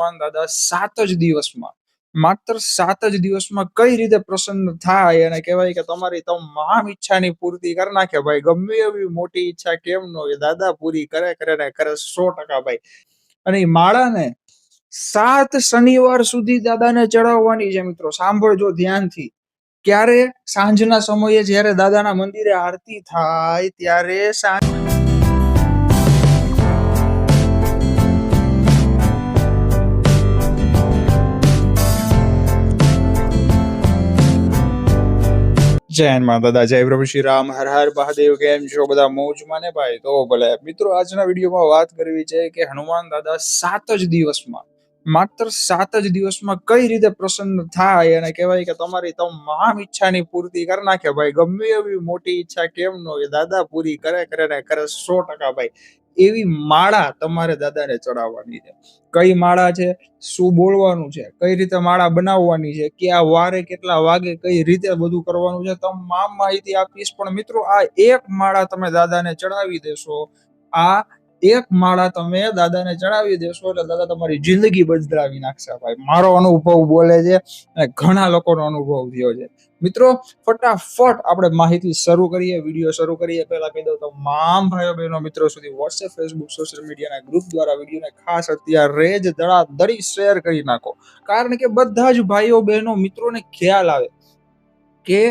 હનુમાન દાદા સાત જ દિવસમાં, માત્ર સાત જ દિવસમાં કઈ રીતે પ્રસન્ન થાય અને કહેવાય કે તમારી તમામ ઈચ્છાની પૂર્તિ કરી નાખે ભાઈ, ગમે એવી મોટી ઈચ્છા કેમ ન દાદા પૂરી કરે કરે ને કરે સો ટકા ભાઈ. અને એ માળાને સાત શનિવાર સુધી દાદાને ચડાવવાની છે મિત્રો, સાંભળજો ધ્યાનથી. ક્યારે? સાંજના સમયે જ્યારે દાદાના મંદિરે આરતી થાય, ત્યારે સાંજ જય હનુમાન દાદા જય પ્રભુ શ્રી રામ, હર હર મહાદેવ, કેમ છો બધા મોજમાં ને ભાઈ? તો ભલે. મિત્રો, આજના વિડીયોમાં વાત કરવી છે કે હનુમાન દાદા સાત જ દિવસમાં, માત્ર સાત જ દિવસમાં કઈ રીતે પ્રસન્ન થાય અને કહેવાય કે તમારી તમામ ઈચ્છાની પૂર્તિ કરી નાખે ભાઈ. ગમે એવી મોટી ઈચ્છા કેમ ન દાદા પૂરી કરે કરે ને કરે સો ટકા ભાઈ. એવી માળા તમારે દાદાને ચડાવવાની છે. કઈ માળા છે? શું બોલવાનું છે? કઈ રીતે માળા બનાવવાની છે? ક્યાં વારે કેટલા વાગે કઈ રીતે બધું કરવાનું છે? તમામ માહિતી આપીશ, પણ મિત્રો આ એક માળા તમે દાદાને ચડાવી દેશો. આ એક માળા તમે દાદાને ચડાવી દેશો એટલે દાદા તમારી જિંદગી બદલાવી નાખશે ભાઈ. મારો અનુભવ બોલે છે અને ઘણા લોકોનો અનુભવ થયો છે. મિત્રો, ફટાફટ આપણે માહિતી શરૂ કરીએ, વીડિયો શરૂ કરીએ. પહેલા કહી દઉં તમામ ભાઈઓ બહેનો મિત્રો સુધી વોટ્સએપ ફેસબુક સોશિયલ મીડિયાના ગ્રુપ દ્વારા વિડીયોને ખાસ અત્યારે જ ધડાધડી શેર કરી નાખો. કારણ કે બધા જ ભાઈઓ બહેનો મિત્રોને ખ્યાલ આવે કે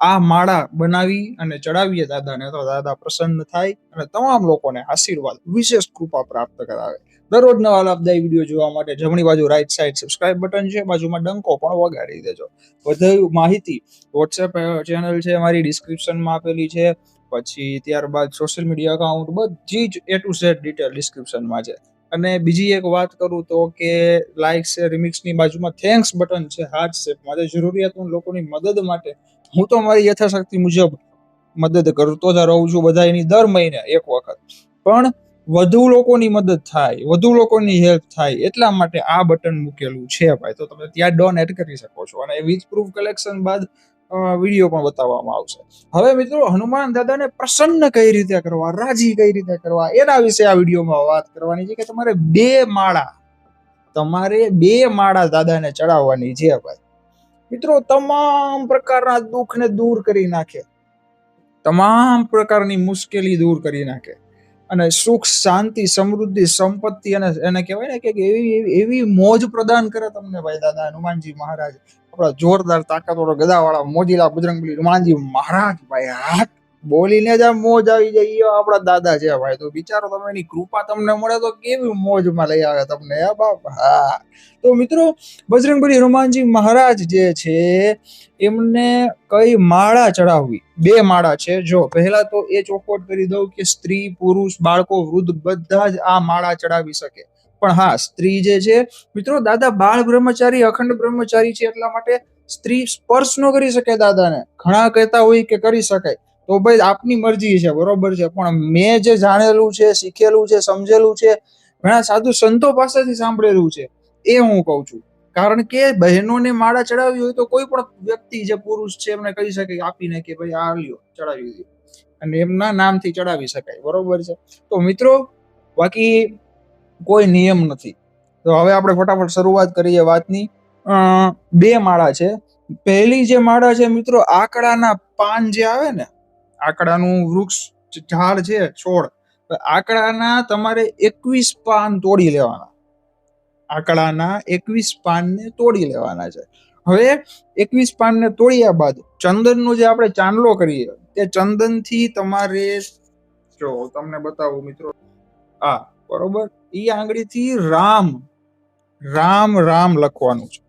આ માળા બનાવી અને ચડાવીએ દાદાને, તો દાદા પ્રસન્ન થાય અને તમામ લોકોને આશીર્વાદ, વિશેષ કૃપા પ્રાપ્ત કરાવે. દરરોજ નવા લાભદાયી વીડિયો જોવા માટે જમણી બાજુ રાઈટ સાઈડ સબસ્ક્રાઇબ બટન છે, બાજુમાં ડંકો પણ વગાડી દેજો. વધુ માહિતી વોટ્સએપ ચેનલ છે મારી ડિસ્ક્રિપ્શનમાં આપેલી છે. પછી ત્યારબાદ સોશિયલ મીડિયા અકાઉન્ટ બધી જ એ ટુ ઝેડ ડિટેલ ડિસ્ક્રિપ્શનમાં છે. અને બીજી એક વાત કરું તો કે લાઇક છે રિમિક્સની બાજુમાં થેન્ક્સ બટન છે હાર્ટ શેપમાં તે જરૂરિયાતમંદ લોકોની મદદ માટે હું તો મારી યથાશક્તિ મુજબ મદદ કરતો જ રહું છું બધા એની દર મહિને એક વખત. પણ વધુ લોકોની મદદ થાય, વધુ લોકોની હેલ્પ થાય એટલા માટે આ બટન મૂકેલું છે ભાઈ. તો તમે ત્યાં ડોનેટ કરી શકો છો અને વીજ પ્રૂફ કલેક્શન બાદ વીડિયો પણ બતાવવામાં આવશે. હવે મિત્રો, હનુમાન દાદાને પ્રસન્ન કઈ રીતે કરવા, રાજી કઈ રીતે કરવા, એના વિશે આ વિડીયોમાં વાત કરવાની છે કે તમારે બે માળા, તમારે બે માળા દાદાને ચડાવવાની છે ભાઈ. મિત્રો, તમામ પ્રકારના દુઃખને દૂર કરી નાખે, તમામ પ્રકારની મુશ્કેલી દૂર કરી નાખે. અને સુખ, શાંતિ, સમૃદ્ધિ, સંપત્તિ અને એને કહેવાય ને કે એવી એવી મોજ પ્રદાન કરે તમને ભાઈ દાદા હનુમાનજી મહારાજ. આપણા જોરદાર તાકાતવાળો ગદાવાળા મોજીલા બજરંગબલી હનુમાનજી મહારાજ, ભાઈ, હાથ બોલીને જ આમ મોજ આવી જાય. એ આપણા દાદા છે ભાઈ. તો વિચારો તમે, એની કૃપા તમને મળે તો કેવી મોજમાં લઈ આવે તમને, હે બાપ? હા. તો મિત્રો, બજરંગબલી હનુમાનજી મહારાજ જે છે, એમને કઈ માળા ચડાવવી? બે માળા છે. જો, પહેલા તો એ ચોખવટ કરી દઉં કે સ્ત્રી, પુરુષ, બાળકો, વૃદ્ધ બધા જ આ માળા ચડાવી શકે. પણ હા, સ્ત્રી જે છે, મિત્રો, દાદા બાળ બ્રહ્મચારી, અખંડ બ્રહ્મચારી છે એટલા માટે સ્ત્રી સ્પર્શ ન કરી શકે દાદાને. ઘણા કહેતા હોય કે કરી શકાય. તો ભાઈ આપની મરજી છે, બરોબર છે. પણ મેં જે જાણેલું છે, શીખેલું છે, સમજેલું છે, ઘણા સાધુ સંતો પાસેથી સાંભળેલું છે, એ હું કહું છું. કારણ કે બહેનોને માળા ચડાવી હોય તો કોઈ પણ વ્યક્તિ જે પુરુષ છે, એમને કહી શકે આપીને કે ભાઈ આ લ્યો, ચડાવી દો. અને એમના નામથી ચડાવી શકાય, બરોબર છે. તો મિત્રો, બાકી કોઈ નિયમ નથી. તો હવે આપણે ફટાફટ શરૂઆત કરીએ વાતની. બે માળા છે. પહેલી જે માળા છે મિત્રો, આકડાના પાન જે આવે ને આકડાનું વૃક્ષ ઝાડ છે, છોડ. આકડાના તમારે એકવીસ પાન તોડી લેવાના. આકડાના એકવીસ પાનને તોડી લેવાના છે. હવે એકવીસ પાનને તોડ્યા બાદ ચંદનનો જે આપણે ચાંદલો કરીએ, તે ચંદનથી તમારે જો તમને બતાવું મિત્રો. આ, બરોબર? એ આંગળીથી રામ રામ રામ લખવાનું છે.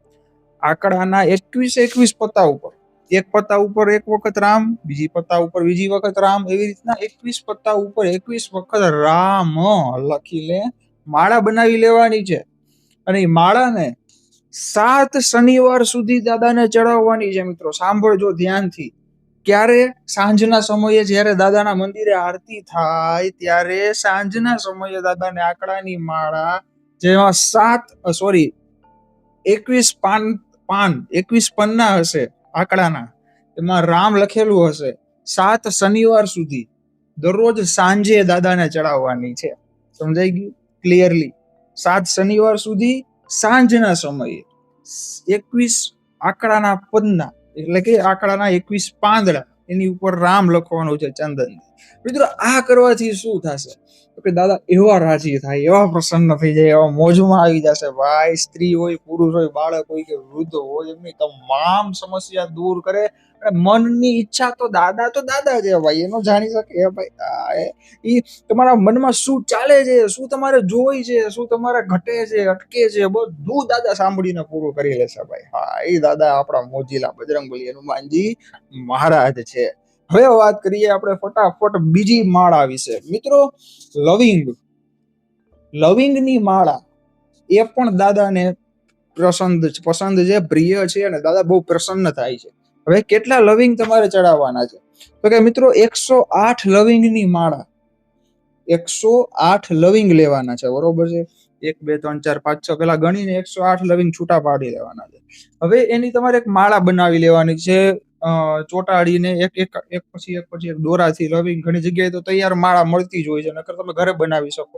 આકડાના એકવીસ એકવીસ પત્તા ઉપર. એક પત્તા ઉપર એક વખત રામ, બીજી પત્તા ઉપર બીજી વખત રામ, એવી રીતના એકવીસ પત્તા ઉપર એકવીસ વખત રામ. લખી લે. માળા બનાવી લેવાની છે. અને એ માળાને સાત શનિવાર સુધી દાદાને ચડાવવાની છે મિત્રો. સાંભળજો ધ્યાનથી. ક્યારે? સાંજના સમયે જ્યારે દાદાના મંદિરે આરતી થાય, ત્યારે સાંજના સમયે દાદાને આંકડાની માળા, જેમાં સાત સોરી એકવીસ પાન પાન, એકવીસ પન્ના હશે. આંકડાના. એમાં રામ લખેલું હશે, સાત શનિવાર સુધી દરરોજ સાંજે દાદાને ચડાવવાની છે. સમજાઈ ગયું? ક્લિયરલી સાત શનિવાર સુધી સાંજના સમયે એકવીસ આંકડાના પદના, એટલે કે આંકડાના એકવીસ પાંદડા, એની ઉપર રામ લખવાનું છે ચંદન મિત્રો, આ કરવાથી શું થશે? તો કે દાદા, એવા રાજી થાય, એવા પ્રસન્ન થઈ જાય, એવા મોજમાં આવી જશે. ભાઈ, સ્ત્રી હોય, પુરુષ હોય, બાળક હોય કે વૃદ્ધ હોય, એમની તમામ સમસ્યા દૂર કરે. મનની ઈચ્છા તો દાદા તો દાદા છે ભાઈ એનો જાણી શકે. ભાઈ એ- તમારા મનમાં શું ચાલે છે, શું તમારે જોઈ છે, શું તમારે ઘટે છે, અટકે છે, બધું દાદા સાંભળીને પૂરું કરી લેશે ભાઈ. હા એ દાદા આપણા મોજીલા બજરંગબલી હનુમાનજી મહારાજ છે. હવે વાત કરીએ આપણે ફટાફટ બીજી માળા વિશે મિત્રો, લવિંગ. લવિંગની માળા એ પણ દાદાને પસંદ પસંદ છે, પ્રિય છે અને દાદા બહુ પ્રસન્ન થાય છે. હવે કેટલા લવિંગ તમારે ચડાવવાના છે? તો કે મિત્રો, એકસો આઠ લવિંગની માળા. એકસો આઠ લવિંગ લેવાના છે, બરોબર છે? એક, બે, ત્રણ, ચાર, પાંચ, છ, પેલા ગણીને એકસો આઠ લવિંગ છૂટા પાડી લેવાના છે. હવે એની તમારે એક માળા બનાવી લેવાની છે ચોંટાડીને એક એક એક પછી એક પછી એક દોરાથી લવિંગ ઘણી જગ્યાએ તો તૈયાર માળા મળતી જ હોય છે, નકર તમે ઘરે બનાવી શકો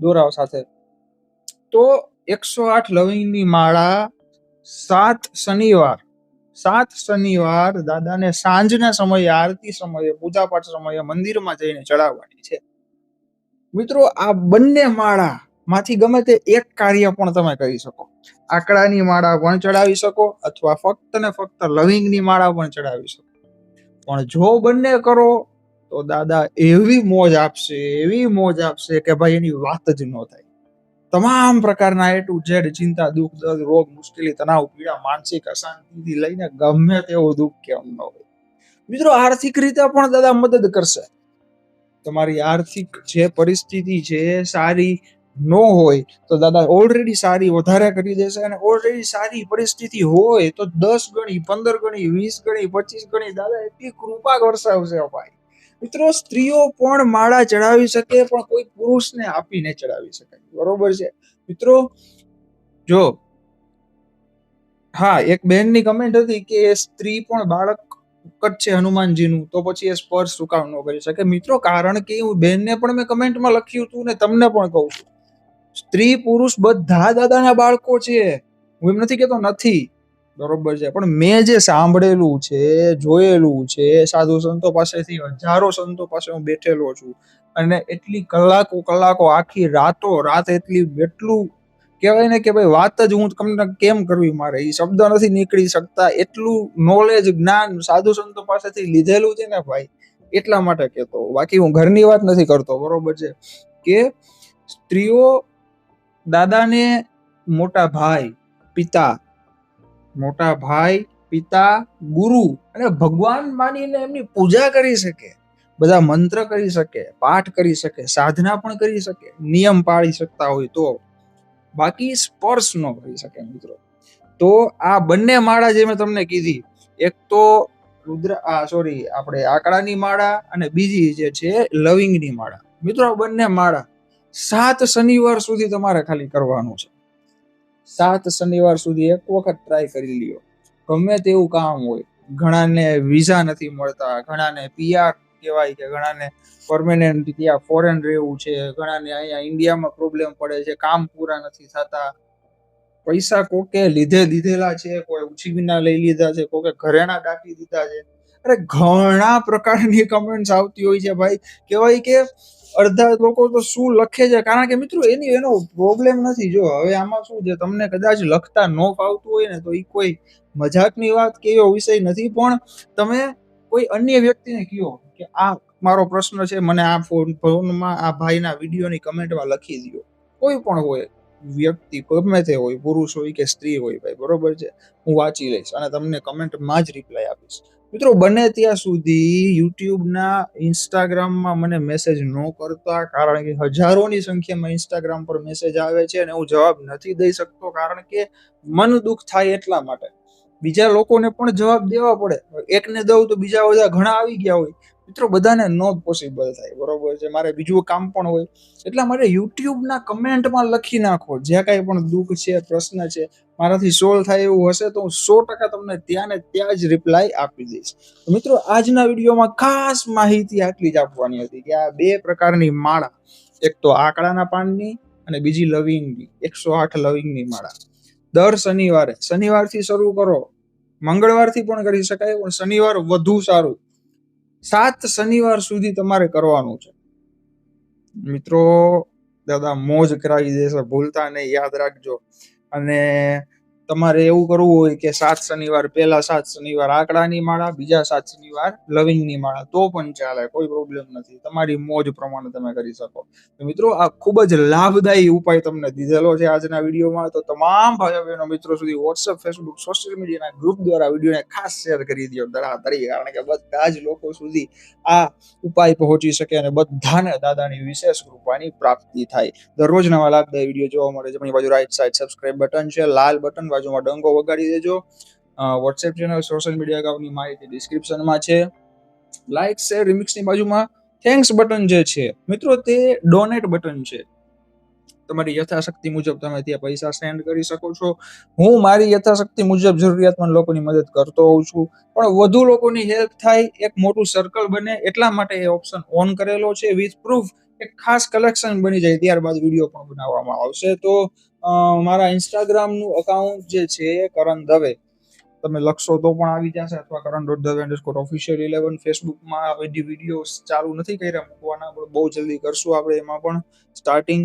દોરાઓ સાથે. તો એકસો આઠ લવિંગની માળા સાત શનિવાર સાત શનિવાર દાદાને સાંજના સમયે, આરતી સમયે, પૂજાપાઠ સમયે મંદિરમાં જઈને ચડાવવાની છે. મિત્રો, આ બંને માળા માંથી ગમે તે એક કાર્ય પણ તમે કરી શકો. આકડાની માળા પણ ચડાવી શકો અથવા ફક્ત ને ફક્ત લવિંગની માળા પણ ચડાવી શકો. પણ જો બંને કરો, તો દાદા એવી મોજ આપશે, એવી મોજ આપશે કે ભાઈ એની વાત જ ન થાય. તમામ પ્રકારના એ ટુ ઝેડ ચિંતા, દુઃખ, દર્દ, રોગ, મુશ્કેલી, તણાવ, પીડા, માનસિક અશાંતિથી લઈને ગમે તેવું દુઃખ કેમ ન હોય. મિત્રો, આર્થિક રીતે પણ દાદા મદદ કરશે. તમારી આર્થિક જે પરિસ્થિતિ છે સારી ન હોય તો દાદા ઓલરેડી સારી વધારે કરી દેશે અને ઓલરેડી સારી પરિસ્થિતિ હોય તો દસ ગણી, પંદર ગણી, વીસ ગણી, પચીસ ગણી દાદા એટલી કૃપા વરસાવશે અપાય મિત્રો, સ્ત્રીઓ પણ માળા ચડાવી શકે પણ કોઈ પુરુષને આપીને ચડાવી શકાય બરોબર છે? મિત્રો, જો, હા, એક બેનની કમેન્ટ હતી કે સ્ત્રી પણ બાળક જ છે હનુમાનજીનું, તો પછી એ સ્પર્શ શું કામ ન કરી શકે. મિત્રો, કારણ કે હું બેનને પણ મેં કમેન્ટમાં લખ્યું હતું ને તમને પણ કહું છું. સ્ત્રી પુરુષ બધા દાદાના બાળકો છે. હું એમ નથી કેતો નથી. બરોબર છે. પણ મેં જે સાંભળેલું છે, જોયેલું છે, સાધુ સંતો પાસેથી હજારો સંતો પાસે હું બેઠેલો છું. અને એટલી કલાકો કલાકો આખી રાતો, રાત એટલી એટલું કહેવાય ને કે ભાઈ વાત જ હું તમને કેમ કરવી મારે? એ શબ્દ નથી નીકળી શકતા. એટલું નોલેજ જ્ઞાન સાધુ સંતો પાસેથી લીધેલું છે ને ભાઈ, એટલા માટે કહેતો. બાકી હું ઘરની વાત નથી કરતો. બરોબર છે. કે સ્ત્રીઓ દાદાને મોટા ભાઈ, પિતા. મોટા ભાઈ, પિતા, ગુરુ અને ભગવાન માનીને એમની પૂજા કરી શકે. બધા મંત્ર કરી શકે, પાઠ કરી શકે, સાધના પણ કરી શકે, નિયમ પાળી શકતા હોય તો. બાકી સ્પર્શ ન કરી શકે મિત્રો. તો આ બંને માળા જે મેં તમને કીધી, એક તો રુદ્ર, આ સોરી આપણે આકડાની માળા અને બીજી જે છે, લવિંગની માળા. મિત્રો બંને માળા સાત શનિવાર સુધી તમારે ખાલી કરવાનું છે. સાત શનિવાર સુધી એક વખત ટ્રાય કરી લ્યો. ગમે તેવું કામ હોય, ઘણાને વિઝા નથી મળતા, ઘણાને પીઆર કહેવાય કે ઘણાને પરમેનન્ટ ત્યાં ફોરેન રહેવું છે, ઘણાને અહીંયા ઇન્ડિયામાં પ્રોબ્લેમ પડે છે, કામ પૂરા નથી થતા. પૈસા કોકે લીધે દીધેલા છે, કોઈ ઉછીના લઈ લીધા છે, કોકે ઘરેણા દાટી દીધા છે. અરે ઘણા પ્રકારની કમેન્ટ્સ આવતી હોય છે ભાઈ. કહેવાય કે અડધા લોકો તો શું લખે છે? કારણ કે મિત્રો એની એનો પ્રોબ્લેમ નથી. જો, હવે આમાં શું છે? તમને કદાચ લખતા ન ફાવતું હોય ને તો એ કોઈ મજાકની વાત કે એવો વિષય નથી. પણ તમે કોઈ અન્ય વ્યક્તિને કહો કે આ મારો પ્રશ્ન છે, મને આ ફોન, ફોનમાં આ ભાઈના વિડીયોની કમેન્ટમાં લખી દો કોઈ પણ હોય, વ્યક્તિ ગમે તે હોય, પુરુષ હોય કે સ્ત્રી હોય ભાઈ, બરોબર છે? હું વાંચી લઈશ અને તમને કમેન્ટમાં જ રિપ્લાય આપીશ. મિત્રો, બને ત્યાં સુધી યુટ્યુબના, ઇન્સ્ટાગ્રામમાં મને મેસેજ ન કરતા, કારણ કે હજારોની સંખ્યામાં ઇન્સ્ટાગ્રામ પર મેસેજ આવે છે અને હું જવાબ નથી દઈ શકતો, કારણ કે મન દુઃખ થાય એટલા માટે. બીજા લોકોને પણ જવાબ દેવા પડે. એકને દઉં તો બીજા બધા ઘણા આવી ગયા હોય. મિત્રો, બધાને નો પોસિબલ થાય, બરોબર છે? મારે બીજું કામ પણ હોય. એટલા માટે યુટ્યુબના કમેન્ટમાં લખી નાખો જે કાંઈ પણ દુઃખ છે, પ્રશ્ન છે, મારાથી સોલ્વ થાય એવું હશે તો હું સો ટકા તમને ત્યાં ને ત્યાં જ રિપ્લાય આપી દઈશ. મિત્રો, આજના વિડીયોમાં ખાસ માહિતી આટલી જ આપવાની હતી કે આ બે પ્રકારની માળા, એક તો આકડાના પાનની અને બીજી લવિંગની, એકસો આઠ લવિંગની માળા. દર શનિવારે, શનિવારથી શરૂ કરો, મંગળવારથી પણ કરી શકાય, પણ શનિવાર વધુ સારું. સાત શનિવાર સુધી તમારે કરવાનું છે. મિત્રો, દાદા, મોજ કરાવી દેશે, ભૂલતા નહીં, યાદ રાખજો. અને તમારે એવું કરવું હોય કે સાત શનિવાર, પહેલા સાત શનિવાર આંકડાની માળા, બીજા સાત શનિવાર લવિંગની માળા. તો પણ ચાલે, કોઈ પ્રોબ્લેમ નથી. તમારી મોજ પ્રમાણે તમે કરી શકો. તો મિત્રો, આ ખૂબ જ લાભદાયી ઉપાય તમને દીધેલો છે આજના વિડીયોમાં. તો તમામ ભાઈઓ બહેનો મિત્રો સુધી વોટ્સઅપ ફેસબુક સોશિયલ મીડિયાના ગ્રુપ દ્વારા વિડીયોને ખાસ શેર કરી દો ધરાતરી કારણ કે બધા જ લોકો સુધી આ ઉપાય પહોંચી શકે અને બધાને દાદાની વિશેષ કૃપાની પ્રાપ્તિ થાય. દરરોજ નવા લાભદાયી વીડિયો જોવા મળે છે. બાજુ રાઈટ સાઈડ સબસ્ક્રાઇબ બટન છે. લાલ બટન બાજુમાં ડંકો વગાડી દેજો. વોટ્સએપ ચેનલ સોશિયલ મીડિયા અકાઉન્ટની માહિતી ડિસ્ક્રિપ્શનમાં છે. લાઇક શેર રિમિક્સની બાજુમાં થેન્ક્સ બટન જે છે, મિત્રો તે ડોનેટ બટન છે. તમારી યથાશક્તિ મુજબ તમે ત્યાં પૈસા સેન્ડ કરી શકો છો. હું મારી યથાશક્તિ મુજબ જરૂરિયાતમંદ લોકોની મદદ કરતો હોઉં છું. પણ વધુ લોકોની હેલ્પ થાય, એક મોટું સર્કલ બને, એટલા માટે એ ઓપ્શન ઓન કરેલો છે વિથ પ્રૂફ એક ખાસ કલેક્શન બની જાય, ત્યારબાદ વીડિયો પણ બનાવવામાં આવશે. તો મારા ઇન્સ્ટાગ્રામનું અકાઉન્ટ જે છે કરણ દવે. તમે લખશો તો પણ આવી જશે અથવા Karan dot Dave underscore official eleven ફેસબુકમાં આ વીડિયો ચાલુ નથી કર્યા મૂકવાના, પણ બહુ જલ્દી કરશું આપણે એમાં પણ. સ્ટાર્ટિંગ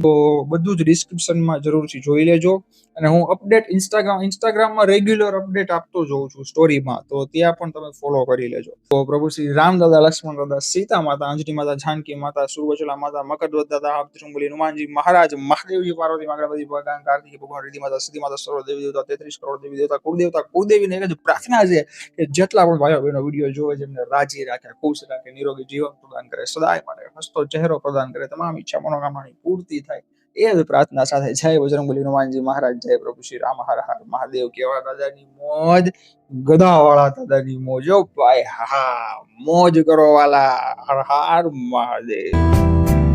બધું જ ડિસ્ક્રિપ્શનમાં જરૂરથી જોઈ લેજો. અને હું અપડેટ ઇન્સ્ટાગ્રામ ઇન્સ્ટાગ્રામમાં રેગ્યુલર અપડેટ આપતો જોઉં છું સ્ટોરીમાં તો ત્યાં પણ તમે ફોલો કરી લેજો. તો પ્રભુ શ્રી રામદાદા લક્ષ્મણ દાદા, સીતા માતા, અંજની માતા, જાનકી માતા સુરવચલા માતા, મકરધ્વજ દાદા હાથચુંગલી હનુમાનજી મહારાજ, મહાદેવજી, પાર્વતી માગણપતિ ભગવાન, કાર્તિક, ભગવાન રીતિ માતા સીધી માતા, સર્વ દેવી દેવતા, તેત્રીસ કરોડ દેવી દેવતા, કુળદેવતા કુળદેવીને એક જ પ્રાર્થના છે કે જેટલા પણ ભાઈઓ બહેનો વીડિયો જોવે જેમને રાજી રાખે, ખુશ રાખે, નિરોગી જીવન પ્રદાન કરે, સદાય માટે હસતો ચહેરો પ્રદાન કરે, તમામ ઈચ્છા, મનોકામનાની પૂર્તિ થાય. એ જ પ્રાર્થના સાથે જય બજરંગબલી હનુમાનજી મહારાજ, જય પ્રભુ શ્રી રામ, હર હર મહાદેવ કેવા દાદાની મોજ ગદાવાળા દાદાની મોજ. ભાઈ હા, મોજ કરો વાલા, હર હર મહાદેવ.